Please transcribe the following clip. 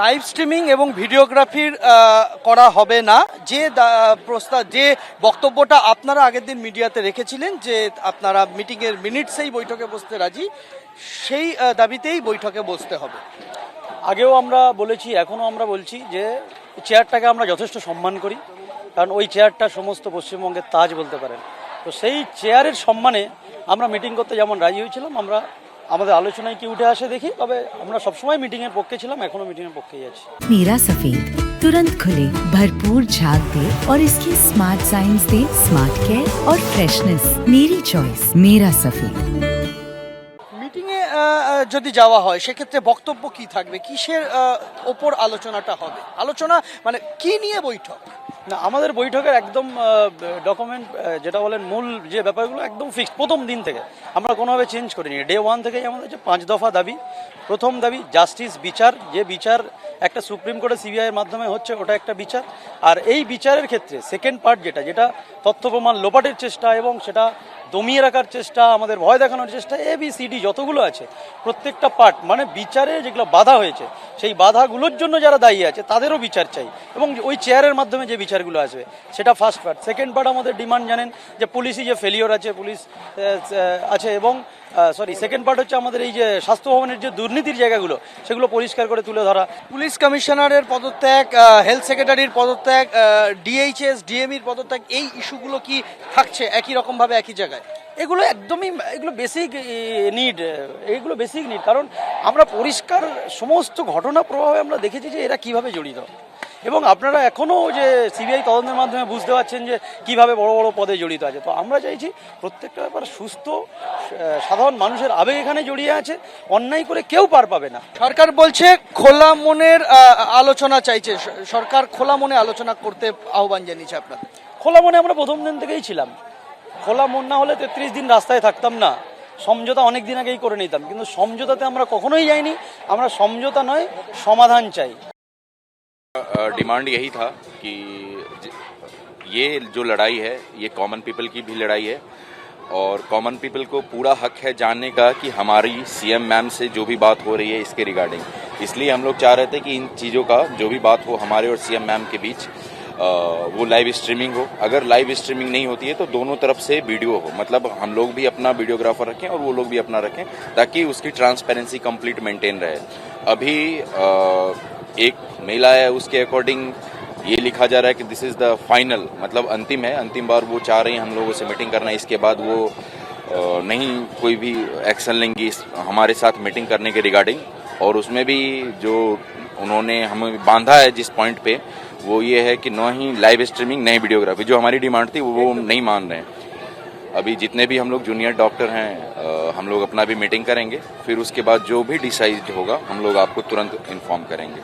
Live streaming এবং ভিডিওগ্রাফির করা হবে না। যে প্রস্তাব, যে বক্তব্যটা আপনারা আগের দিন মিডিয়াতে রেখেছিলেন যে আপনারা মিটিংয়ের মিনিটসেই বৈঠকে বসতে রাজি, সেই দাবিতেই বৈঠকে বসতে হবে। আগেও আমরা বলেছি, এখনও আমরা বলছি যে চেয়ারটাকে আমরা যথেষ্ট সম্মান করি, কারণ ওই চেয়ারটা সমস্ত পশ্চিমবঙ্গের তাজ বলতে পারেন। তো সেই চেয়ারের সম্মানে আমরা মিটিং করতে যেমন রাজি হয়েছিলাম, আমরা আমাদের আলোচনায় কি উঠে আসে দেখি তবে আমরা সবসময় মিটিংয়ের পক্ষে ছিলাম এখনও মিটিংয়ের পক্ষেই আছি मीरा सफेद तुरंत खुले भरपूर झाग दे और इसकी स्मार्ट साइंस दे स्मार्ट केयर और फ्रेशनेस मेरी चॉइस मेरा सफेद মিটিংয়ে যদি যাওয়া হয় সেক্ষেত্রে বক্তব্য কি থাকবে কিসের আহ, ওপর আলোচনাটা হবে আলোচনা মানে কি নিয়ে বৈঠক না, আমাদের বৈঠকের একদম ডকুমেন্ট যেটা বলেন মূল যে ব্যাপারগুলো একদম ফিক্সড প্রথম দিন থেকে। আমরা কোনোভাবে চেঞ্জ করিনি। ডে ওয়ান থেকেই আমাদের যে পাঁচ দফা দাবি, প্রথম দাবি জাস্টিস বিচার, যে বিচার একটা সুপ্রিম কোর্টে সিবিআইয়ের মাধ্যমে হচ্ছে, ওটা একটা বিচার। আর এই বিচারের ক্ষেত্রে সেকেন্ড পার্ট যেটা যেটা তথ্য প্রমাণ লোপাটের চেষ্টা এবং সেটা দমিয়ে রাখার চেষ্টা, আমাদের ভয় দেখানোর চেষ্টা এ বি সি ডি যতগুলো আছে, প্রত্যেকটা পার্ট মানে বিচারে যেগুলো বাধা হয়েছে, সেই বাধাগুলোর জন্য যারা দায়ী আছে, তাদেরও বিচার চাই। এবং ওই চেয়ারের মাধ্যমে যে বিচারগুলো আসবে, সেটা ফার্স্ট পার্ট সেকেন্ড পার্ট আমাদের ডিমান্ড জানেন যে পুলিশই যে ফেলিওর আছে পুলিশ আছে এবং সরি সেকেন্ড পার্ট হচ্ছে আমাদের এই যে স্বাস্থ্য ভবনের যে দুর্নীতির জায়গাগুলো, সেগুলো পরিষ্কার করে তুলে ধরা। পুলিশ কমিশনারের পদত্যাগ হেলথ সেক্রেটারির পদত্যাগ ডিএইচএস ডিএমইর পদত্যাগ, এই ইস্যুগুলো কি থাকছে? একই রকমভাবে, একই জায়গায়? এগুলো একদমই এগুলো বেসিক নিড এগুলো বেসিক নিড কারণ আমরা পরিষ্কার সমস্ত ঘটনা প্রভাবে আমরা দেখেছি যে এরা কীভাবে জড়িত। এবং আপনারা এখনও যে সিবিআই তদন্তের মাধ্যমে বুঝতে পারছেন যে কীভাবে বড় বড় পদে জড়িত আছে। তো আমরা চাইছি প্রত্যেকটা ব্যাপার সুস্থ সাধারণ মানুষের আবেগ এখানে জড়িয়ে আছে অন্যায় করে কেউ পার পাবে না। সরকার বলছে খোলা মনের আলোচনা চাইছে। সরকার খোলা মনে আলোচনা করতে আহ্বান জানিয়েছে আপনার। খোলা মনে আমরা প্রথম দিন থেকেই ছিলাম। খোলা মন না হলে তেত্রিশ দিন রাস্তায় থাকতাম না সমঝোতা অনেক দিন আগেই করে নিতাম কিন্তু সমঝোতাতে আমরা কখনোই যাইনি আমরা সমঝোতা নয় সমাধান চাই डिमांड यही था कि ज- ये जो लड़ाई है ये कॉमन पीपल की भी लड़ाई है और कॉमन पीपल को पूरा हक है जानने का कि हमारी सीएम मैम से जो भी बात हो रही है इसके रिगार्डिंग इसलिए हम लोग चाह रहे थे कि इन चीज़ों का जो भी बात हो हमारे और सीएम मैम के बीच अ, वो लाइव स्ट्रीमिंग हो। अगर लाइव स्ट्रीमिंग नहीं होती है तो दोनों तरफ़ से वीडियो हो। मतलब हम लोग भी अपना वीडियोग्राफर रखें और वो लोग भी अपना रखें, ताकि उसकी ट्रांसपेरेंसी कंप्लीट मेंटेन रहे। अभी एक मेला है, उसके अकॉर्डिंग ये लिखा जा रहा है कि दिस इज़ द फाइनल मतलब अंतिम है। अंतिम बार वो चाह रही हैं हम लोगों से मीटिंग करना। इसके बाद वो नहीं, कोई भी एक्शन लेंगी हमारे साथ मीटिंग करने के रिगार्डिंग और उसमें भी जो उन्होंने हमें बांधा है जिस पॉइंट पे, वो ये है कि न ही लाइव स्ट्रीमिंग नई वीडियोग्राफी जो हमारी डिमांड थी, वो वो नहीं मान रहे हैं। अभी जितने भी हम लोग जूनियर डॉक्टर हैं हम लोग अपना भी मीटिंग करेंगे, फिर उसके बाद जो भी डिसाइड होगा, हम लोग आपको तुरंत इन्फॉर्म करेंगे।